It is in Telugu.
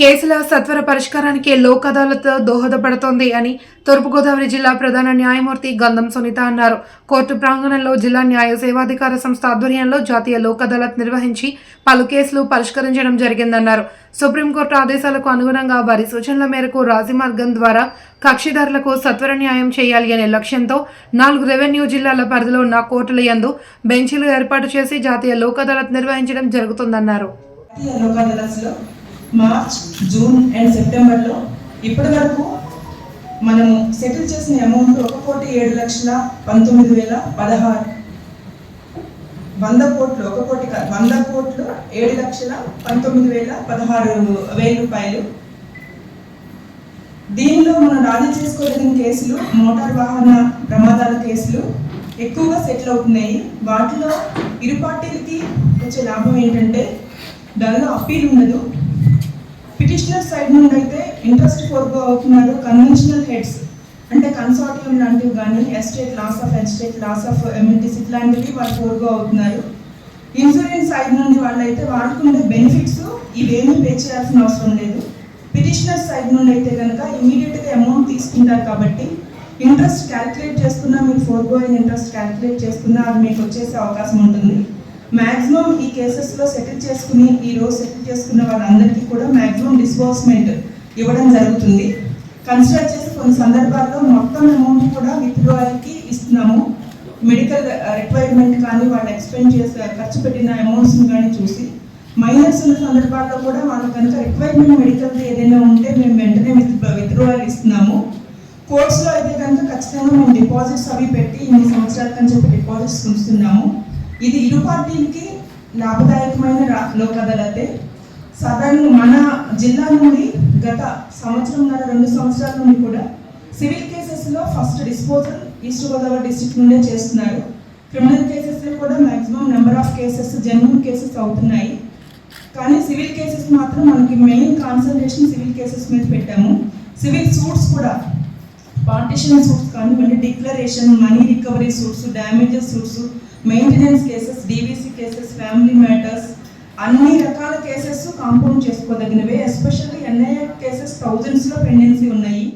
కేసుల సత్వర పరిష్కారానికి లోక్ అదాలత్ దోహదపడుతోంది అని తూర్పుగోదావరి జిల్లా ప్రధాన న్యాయమూర్తి గంధం సునీత అన్నారు. కోర్టు ప్రాంగణంలో జిల్లా న్యాయ సేవాధికార సంస్థ ఆధ్వర్యంలో జాతీయ లోక్ అదాలత్ నిర్వహించి పలు కేసులు పరిష్కరించడం జరిగిందన్నారు. సుప్రీంకోర్టు ఆదేశాలకు అనుగుణంగా వారి సూచనల మేరకు రాజీమార్గం ద్వారా కక్షిదారులకు సత్వర న్యాయం చేయాలి అనే లక్ష్యంతో నాలుగు రెవెన్యూ జిల్లాల పరిధిలో ఉన్న కోర్టుల యందు బెంచీలు ఏర్పాటు చేసి జాతీయ లోక్ అదాలత్ నిర్వహించడం జరుగుతుందన్నారు. మార్చ్ జూన్ అండ్ సెప్టెంబర్లో ఇప్పటి వరకు మనము సెటిల్ చేసిన అమౌంట్ ఒక కోటి ఏడు లక్షల పంతొమ్మిది వేల పదహారు. వంద కోట్లు ఒక కోటి వంద కోట్లు ఏడు లక్షల పంతొమ్మిది వేల పదహారు వేల రూపాయలు. దీనిలో మనం రాజీ చేసుకోదగిన కేసులు మోటార్ వాహన ప్రమాదాల కేసులు ఎక్కువగా సెటిల్ అవుతున్నాయి. వాటిలో ఇరు పార్టీలకి వచ్చే లాభం ఏంటంటే దానిలో అప్పీల్ ఉండదు. సైడ్ నుండి అయితే ఇంట్రెస్ట్ ఫోర్గో అవుతున్నారు కన్వెన్షనల్ హెడ్స్ అంటే కన్సార్టియం లాంటివి కానీ estate loss of estate loss of amenities ఇట్లాంటివి వాళ్ళు ఫోర్గో అవుతున్నారు ఇన్సూరెన్స్ సైడ్ నుండి వాళ్ళైతే వాడుకునే బెనిఫిట్స్ ఇవేమీ పే చేయాల్సిన అవసరం లేదు. పిటిషనర్ సైడ్ నుండి అయితే కనుక ఇమీడియట్గా అమౌంట్ తీసుకుంటారు కాబట్టి ఇంట్రెస్ట్ క్యాలిక్యులేట్ చేసుకున్నా మీరు ఫోర్గో అయిన ఇంట్రెస్ట్ క్యాలిక్యులేట్ చేసుకున్నా అది మీకు వచ్చేసే అవకాశం ఉంటుంది. మ్యాక్సిమం ఈ కేసెస్లో సెటిల్ చేసుకుని ఈ రోజు సెటిల్ చేసుకున్న వాళ్ళందరికీ కూడా మ్యాక్సిమం డిస్బర్స్మెంట్ ఇవ్వడం జరుగుతుంది. కన్సిడర్ చేసే కొన్ని సందర్భాల్లో మొత్తం అమౌంట్ కూడా విత్డ్రాయల్కి ఇస్తున్నాము. మెడికల్ రిక్వైర్మెంట్ కానీ వాళ్ళు ఎక్స్ప్లెయిన్ చేసే ఖర్చు పెట్టిన అమౌంట్స్ని కానీ చూసి మైనర్స్ ఉన్న సందర్భాల్లో కూడా వాళ్ళకి కనుక రిక్వైర్మెంట్ మెడికల్ది ఏదైనా ఉంటే మేము వెంటనే విత్ విత్డ్రాయల్ ఇస్తున్నాము. కోర్ట్స్లో అయితే కనుక ఖచ్చితంగా మేము డిపాజిట్స్ అవి పెట్టి ఇన్ని సంవత్సరాలకు అని చెప్పి డిపాజిట్స్ ఉంచుతున్నాము. ఇది ఇరు పార్టీలకి లాభదాయకమైన లోకదలతే. లోక్ సాధారణంగా మన జిల్లా నుండి గత సంవత్సరంన్నర రెండు సంవత్సరాల నుండి కూడా సివిల్ కేసెస్లో first disposal East Godavari district నుండే చేస్తున్నారు. క్రిమినల్ కేసెస్లో కూడా maximum number of cases genuine cases అవుతున్నాయి. కానీ సివిల్ కేసెస్ మాత్రం మనకి మెయిన్ కాన్సన్ట్రేషన్ సివిల్ కేసెస్ మీద పెట్టాము. సివిల్ సూట్స్ కూడా పార్టిషన్ సూట్స్ కానివ్వండి declaration money recovery suits damages suits maintenance cases DVC cases family matters అన్ని రకాల కేసెస్ కాంపౌండ్ చేసుకోదగినవే ఎస్పెషల్లీ ఎన్ఐఏ కేసెస్ థౌజండ్స్లో పెండెన్సీ ఉన్నాయి.